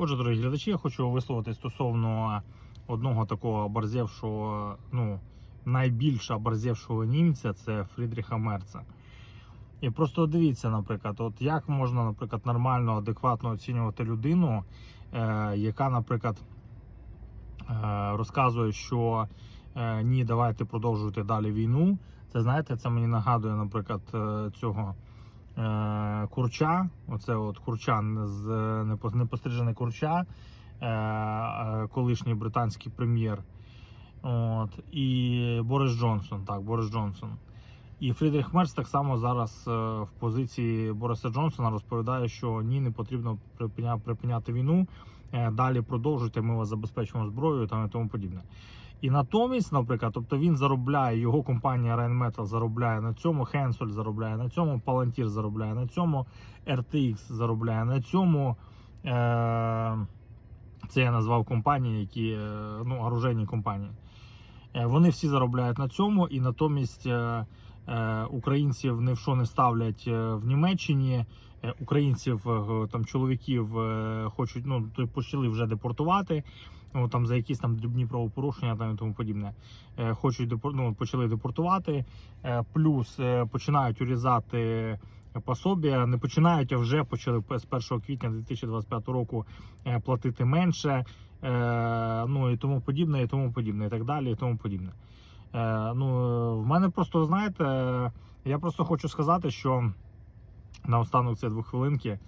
Отже, дорогі глядачі, я хочу висловити стосовно одного такого оборзевшого, ну, найбільш оборзевшого німця це Фрідріха Мерца. І просто дивіться, наприклад, от як можна, наприклад, нормально, адекватно оцінювати людину, е, яка, наприклад, е, розказує, що е, ні, давайте продовжуйте далі війну. Це знаєте, це мені нагадує, наприклад, е, цього курча. Оце от курча з непо- непострижений курча, е, е, колишній британський прем'єр. От, і Борис Джонсон. Так, Борис Джонсон. І Фрідріх Мерц так само зараз е, в позиції Бориса Джонсона розповідає, що ні, не потрібно припиняти війну. е, Далі продовжуйте, ми вас забезпечимо зброєю там і тому подібне. І натомість, наприклад, тобто він заробляє, його компанія Rheinmetall заробляє на цьому, Hensoldt заробляє на цьому, Palantir заробляє на цьому, RTX заробляє на цьому. Е- це я назвав компанії, які ну, оружейні компанії. Е, Вони всі заробляють на цьому, і натомість е, е, українців ні в що не ставлять в Німеччині. Українців там чоловіків хочуть ну то почали вже депортувати. Ну, там за якісь там дрібні правопорушення там і тому подібне. Хочуть ну, почали депортувати, плюс починають урізати пособія. Не починають, а вже почали з 1 квітня 2025 року е, платити менше. Е, ну і тому подібне, і тому подібне, і так далі, і тому подібне. Е, ну, в мене просто, знаєте, я просто хочу сказати, що наостанок це двохвилинки,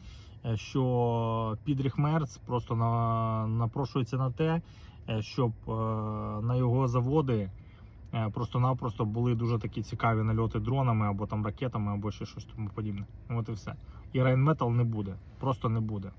що Підріх Мерц просто на, напрошується на те, щоб на його заводи просто-напросто були дуже такі цікаві нальоти дронами або там ракетами, або ще щось тому подібне. От і все. І Rheinmetall не буде, просто не буде.